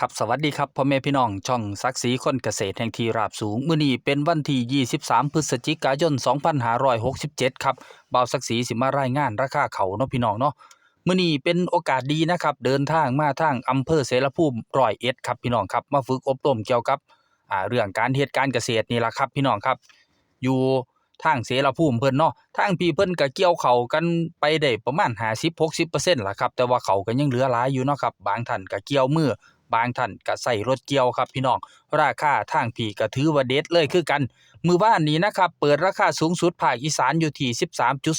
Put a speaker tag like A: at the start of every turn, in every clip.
A: ครับสวัสดีครับพ่อแม่พี่น้องช่องซักสีคนเกษตรแห่งทีราบสูง มื้อนี้เป็นวันที่ 23 พฤศจิกายน 2567 ครับบ่าวซักสีสิมารายงานราคาเขาเนาะพี่น้องเนาะมื้อนี้เป็นโอกาสดีนะครับ เดินทางมาทางอำเภอเสรภูมิร้อยเอ็ดครับพี่น้องครับมาฝึกอบรมเกี่ยวกับอ่าเรื่องการเฮ็ดการเกษตรนี่แหละครับ พี่น้องครับ อยู่ทางเสรภูมิเพิ่นเนาะทางพี่เพิ่นก็เกี่ยวเขากันไปได้ประมาณ50-60%ล่ะครับแต่ว่าเขาก็ยังเหลือหลายอยู่เนาะครับบางท่านก็เกี่ยวมือ บางท่านก็ใส่รถเกี่ยวครับพี่น้อง ราคาทางพี่ก็ถือว่าเด็ดเลยคือกัน มือบ้านนี้นะครับ เปิดราคาสูงสุดภาคอีสานอยู่ที่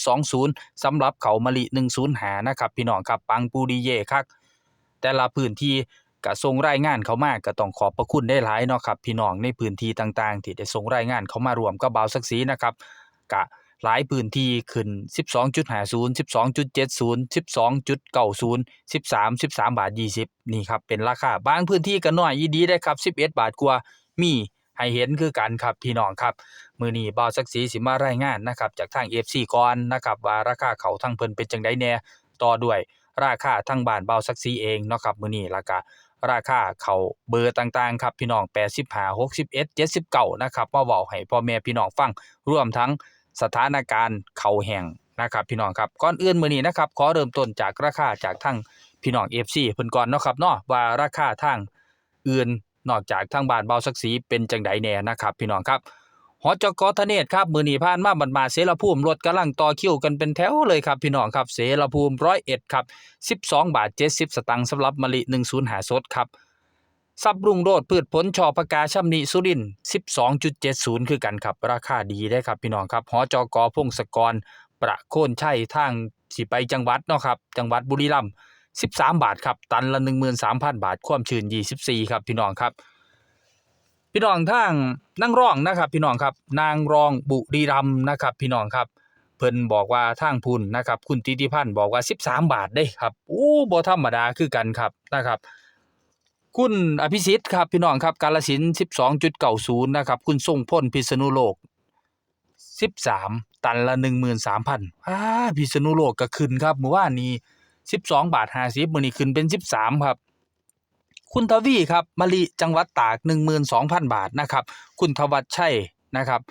A: 13.20สำหรับเขามะลิ10หานะครับพี่น้องครับปังปูดีเย่ครับแต่ละพื้นที่ก็ส่งรายงานเขามากก็ต้องขอบพระคุณได้หลายเนาะครับพี่น้องในพื้นที่ต่างๆ ที่ได้ส่งรายงานเขามารวมกับบ่าวสักสีนะครับกะ หลายพื้นที่ขึ้น 12.50 12.70 12.90 13 13 บาท 20 นี่ครับ เป็นราคา บางพื้นที่ก็น้อยอีดีได้ครับ 11 บาทกว่า มีให้เห็นคือกันครับพี่น้องครับ มือนี้บ่าวสักสีสิมารายงานนะครับ จากทาง FC ก่อนนะครับว่าราคาเขาทั้งเพิ่นเป็นจังไดแน่ต่อด้วยราคาทั้งบ้านบ่าวสักสีเองเนาะครับมือนี้แล้วก็ราคาเขาเบอร์ต่างๆ ครับพี่น้อง85 61 79นะครับมาเว้าให้พ่อแม่พี่น้องฟังรวมทั้ง สถานการณ์เขาแห้งนะครับพี่น้องครับก่อนอื่นมื้อนี้นะครับขอเริ่มต้นจากราคาจากทางพี่น้อง FC เพิ่นก่อนเนาะครับเนาะว่าราคาทางอื่นนอกจากทางบ้านเบาสักสีเป็นจังไดแน่นะครับพี่น้องครับหอจกทะเนศครับมือนีผ่านมาบันมาเสรภูมิรถกำลังต่อคิวกันเป็นแถวเลยครับพี่น้องครับเสรภูมิร้อยเอ็ดครับ12บาท70สตังค์สำหรับมะลิ10หาสดครับ ซับรุงโรดพืชผลชอปากาช่ำนิสุริน12.70 คือกันครับ ราคาดีได้ครับพี่น้องครับหอจกพงศกร ประโคนชัยทางสิไปจังหวัดเนาะครับ จังหวัดบุรีรัมย์13 บาทครับ ตันละ 13,000 บาท ความชื้น 24 ครับพี่น้องครับ พี่น้องทางนางรองนะครับ พี่น้องครับ นางรองบุรีรัมย์นะครับ พี่น้องครับเพิ่นบอกว่าทางพุ่นนะครับ คุณติติพันธ์บอกว่า 13 บาทเด้ครับ อู้บ่ธรรมดาคือกันครับนะครับ คุณอภิสิทธิ์ครับพี่น้องครับกาลสินธุ์12.90นะครับ คุณทรงพลพิษณุโลก13ตันละ13,000อ่าพิษณุโลกก็ขึ้นครับเมื่อวานนี้12บาท50มื้อนี้ขึ้นเป็น13ครับ คุณทวีครับมะลิจังหวัดตาก12,000บาทนะครับ คุณทวัชชัยนะครับ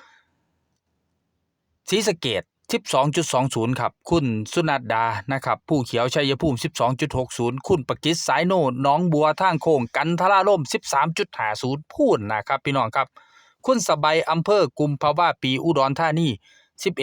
A: ศรีสะเกด 12.20 ครับ คุณสุนัดดา นะครับ ผู้เขียวชัยภูมิ 12.60 คุณปกิษสายโนน้องบัวทางโค้งกันทราล่ม 13.50 พูนนะครับ พี่น้องครับ คุณสบายอำเภอกุมภาวะปีอุดรธานี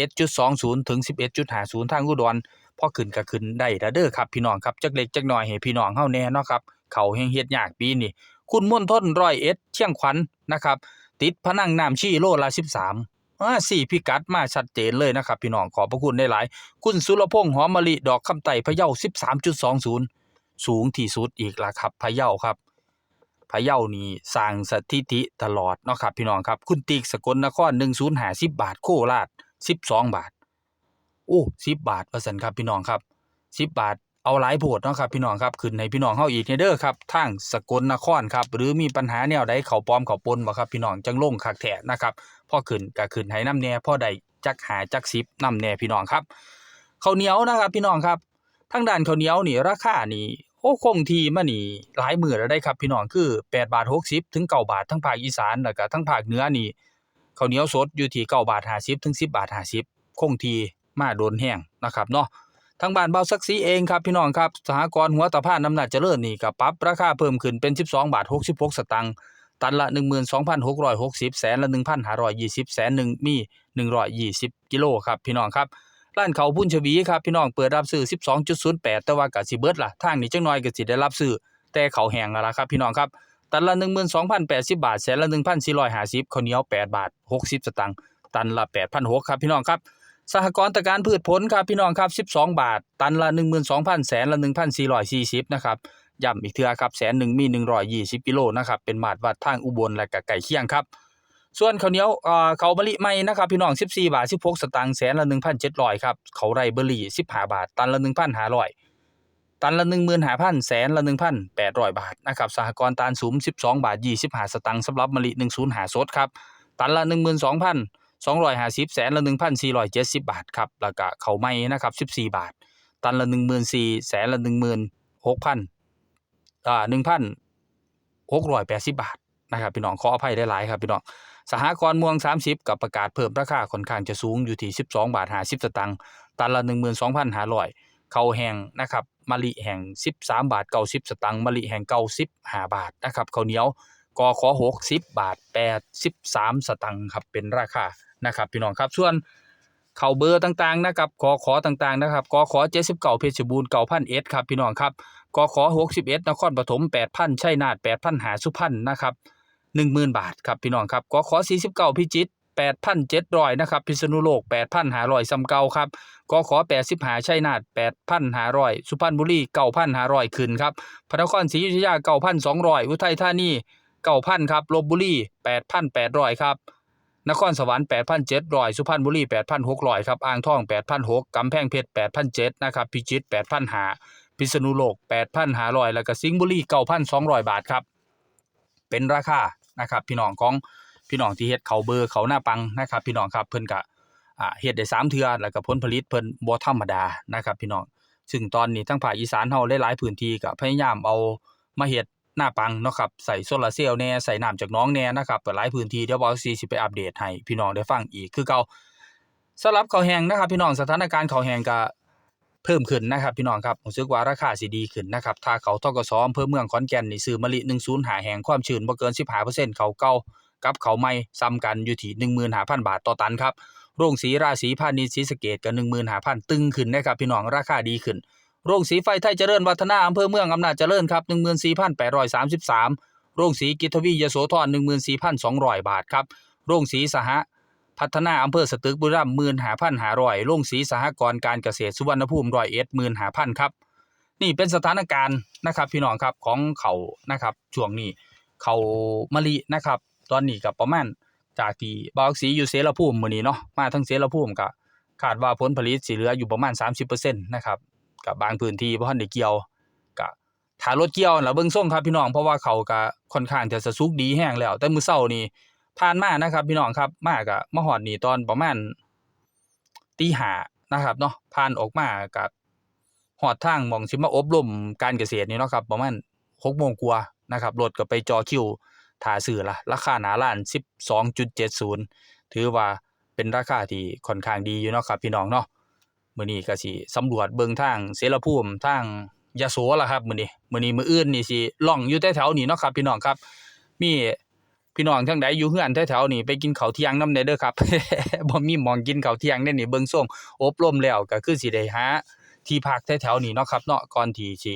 A: 11.20 ถึง 11.50 ทางอุดรพอขึ้นก็ขึ้นได้ละเด้อครับ พี่น้องครับ จักเล็กจักหน้อยให้พี่น้องเฮาแน่เนาะครับ เขาแห่งเฮ็ดยากปีนี้คุณม่วนทนร้อยเอ็ดเชียงขวัญนะครับ ติดพนังน้ำชี่โลละ 13 อ่าสี่พิกัดมาชัดเจนเลยนะครับ พี่น้องขอบพระคุณได้หลาย คุณสุรพงษ์หอมมะลิดอกคำไต่พะเยา13.20 สูงที่สุดอีกละครับพะเยาครับพะเยานี่สร้างสถิติตลอดเนาะครับพี่น้องครับ คุณตีกสกลนคร1050บาทโคราช12 บาท โอ้10บาทว่าซั่นครับพี่น้องครับ 10 บาท เอาหลายโพดเนาะครับพี่น้องครับขึ้นให้พี่น้องเฮาอีกในเด้อครับทางสกลนครครับหรือมีปัญหาแนวใดเขาปลอมเขาปนบ่ครับพี่น้องจังลงคักแท้นะครับพอขึ้นก็ขึ้นให้น้ำแน่พอได้จักหาจักสิบน้ำแน่พี่น้องครับข้าวเหนียวนะครับพี่น้องครับทางด้านข้าวเหนียวนี่ราคานี่โอ้คงทีมานี่หลายมื้อแล้วได้ครับพี่น้องคือ8บาท60ถึง9บาททั้งภาคอีสานแล้วก็ทั้งภาคเหนือนี่ข้าวเหนียวสดอยู่ที่9บาท50ถึง10บาท50คงทีมาโดนแห้งนะครับเนาะ ทางบ้านเบาซักซีเองครับพี่น้องครับสหกรณ์หัวตะพานน้ำหนักเจริญนี่ก็ปรับราคาเพิ่มขึ้นเป็น 12 บาท 66 สตางค์ตันละ 12,660 แสนละ 1,520 แสนหนึ่งมี 120 กิโลครับพี่น้องครับร้านเขาพุ่นชวีครับพี่น้องเปิดรับซื้อ 12.08 แต่ว่าก็สิเบิร์ดล่ะทางนี้จังน้อยก็สิได้รับซื้อแต่เขาแห้งแล้วล่ะครับพี่น้องครับตันละ 12,080 บาท แสนละ 1,450ข้าวเหนียว 8 บาท 60 สตางค์ตันละ 8,600ครับพี่น้องครับ สหกรณ์ตะการพืชผลครับพี่น้องครับ 12 บาท ตันละ 12,000แสนละ 1,440นะครับย้ำอีกเทือครับแสนหนึ่งมี 120กิโลนะครับเป็นมาตรวัดทางอุบลและก็ไก่เคียงครับ ส่วนข้าวเหนียวเอ่อข้าวมะลิใหม่นะครับพี่น้อง 14 บาท 16 สตางค์แสนละ 1,700ครับเขาไรเบอร์รี่ 15 บาท ตันละ 1,500 ตันละ 15,000แสนละ 1,800 บาทนะครับสหกรณ์ตาลสูง12 บาท 25 สตางค์สำหรับมะลิ105สดครับตันละ 12,000 250แสนละ1,470บาทครับแล้วก็เขาไม้นะครับ14บาท ตันละ14,000แสนละ16,000อ่า1,000 680บาทนะครับพี่น้องขออภัยได้หลายครับพี่น้องสหกรณ์ม่วง30 กับประกาศเพิ่มราคาค่อนข้างจะสูงอยู่ที่ 12 บาท50สตางค์ตันละ 12,500ข้าแห้งนะครับมะลิแห้ง13 บาท90สตางค์มะลิแห้ง95บาทนะครับข้าวเหนียว กอขอ60บาท83สตางค์ครับเป็นราคานะครับพี่น้องครับส่วนเข้าเบอร์ต่างๆนะครับกอขอต่างๆนะครับกอขอ79เพชรบูรณ์9,000เอสครับพี่น้องครับกอขอ61นครปฐม8,000ชัยนาท8,000หาสุพรรณนะครับ10,000บาทครับพี่น้องครับกอขอ49พิจิตร8,700นะครับพิษณุโลก8,500ซ้ำเก่าครับกอขอ85ชัยนาท8,500สุพรรณบุรี9,500ขึ้นครับพระนครศรีอยุธยา9,200อุทัยธานี 9,000ครับลบบุรี8,800ครับนครสวรรค์8,700สุพรรณบุรี8,600ครับอ่างทอง8,600กำแพงเพชร8,700นะครับพิจิตร8,500พิษณุโลก8,500แล้วก็สิงห์บุรี9,200 บาทครับ เป็นราคานะครับพี่น้องของพี่น้องที่เฮ็ดเขาเบอร์เขาหน้าปังนะครับพี่น้องครับเพิ่นก็อ่าเฮ็ดได้สามเทื่อแล้วก็ผลผลิตเพิ่นบ่ธรรมดานะครับพี่น้องซึ่งตอนนี้ทั้งภาคอีสานเฮาหลายๆพื้นที่ก็พยายามเอามาเฮ็ด หน้าปังเนาะครับใส่โซลาร์เซลล์แน่ใส่น้ำจากน้องแน่นะครับหลายพื้นที่เดี๋ยวบ่าวซีสิไปอัปเดตให้พี่น้องได้ฟังอีกคือเก่าสำหรับเขาแหงนะครับ พี่น้องสถานการณ์เขาแหงก็เพิ่มขึ้นนะครับพี่น้องครับรู้สึกว่าราคาสิดีขึ้นนะครับถ้าเขาทกสอำเภอเมืองขอนแก่นนี่ซื้อมะลิ105แหงความชื้นบ่เกิน15%เขาเก่ากับเขาวใหม่ซ้ำกันอยู่ที่15,000บาทต่อตันครับโรงสีราศีพาณิชย์ศรีสเกษก็15,000ตึงขึ้นนะครับพี่น้องราคาดีขึ้น โรงสีไฟไทยเจริญวัฒนาอำเภอเมืองอำนาจเจริญครับ14,833 โรงสีกิตทวียโสธร14,200 บาทครับ โรงสีสหพัฒนาอำเภอสตึกบุรีรัมย์15,500โรงสีสหกรณ์การเกษตรสุวรรณภูมิร้อยเอ็ด15,000ครับนี่เป็นสถานการณ์นะครับพี่น้องครับของเขานะครับช่วงนี้เขามะลินะครับ ตอนนี้ก็ประมาณจากที่บาวสีอยู่เสรภูมิมื้อนี้เนาะมาทั้งเสรภูมิก็คาดว่าผลผลิตสิเหลืออยู่ประมาณ 30%นะครับ กับบางพื้นที่บ่ทันได้เกี่ยวก็ถ้ารถเกี่ยวแล้วเบิ่งส่งครับพี่น้องเพราะว่าเขาก็ค่อนข้างจะสะสุกดีแห้งแล้ว แต่มื้อเช้านี่ผ่านมานะครับ พี่น้องครับมาก็มาฮอดนี่ตอนประมาณตีห้านะครับเนาะผ่านออกมาก็ฮอดทางมองสิมาอบรมการเกษตรนี่เนาะครับประมาณ6โมงกว่านะครับรถก็ไปจอคิวท่าซื้อละราคาหนาร้าน12.70ถือว่าเป็นราคาที่ค่อนข้างดีอยู่เนาะครับพี่น้องเนาะ มื้อนี้ก็สิสำรวจเบิ่งทางเสรภูมิทางยโสล่ะครับมื้อนี้มื้อนี้มื้ออื่นนี่สิล่องอยู่แถวๆนี้เนาะครับ พี่น้องครับ มีพี่น้องทางใดอยู่เฮือนแถวๆนี้ไปกินข้าวเที่ยงนำได้เด้อครับบ่มีหมองกินข้าวเที่ยงเด้นี่เบิ่งส่งอบรมแล้วก็คือสิได้หาที่พักแถวๆนี้เนาะครับเนาะก่อนที่สิ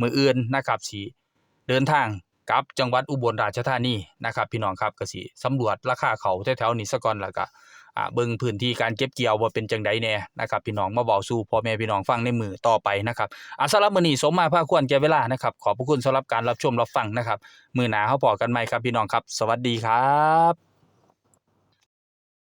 A: มื้ออื่นนะครับสิเดินทางกลับจังหวัดอุบลราชธานีนะครับ พี่น้องครับก็สิสำรวจราคาเขาวแถวๆนี้ซะก่อนแล้วก็ อ่าเบิ่งพื้นที่การเก็บเกี่ยวว่าเป็นจังไดแน่นะครับพี่น้องมาเว้าสู่พ่อแม่พี่น้องฟังในมือต่อไปนะครับอ่าสำหรับมือนี้สมมาภาคควรแก่เวลานะครับขอบพระคุณสำหรับการรับชมรับฟังนะครับมื้อหน้าเฮาพอกันใหม่ครับพี่น้องครับ สวัสดีครับ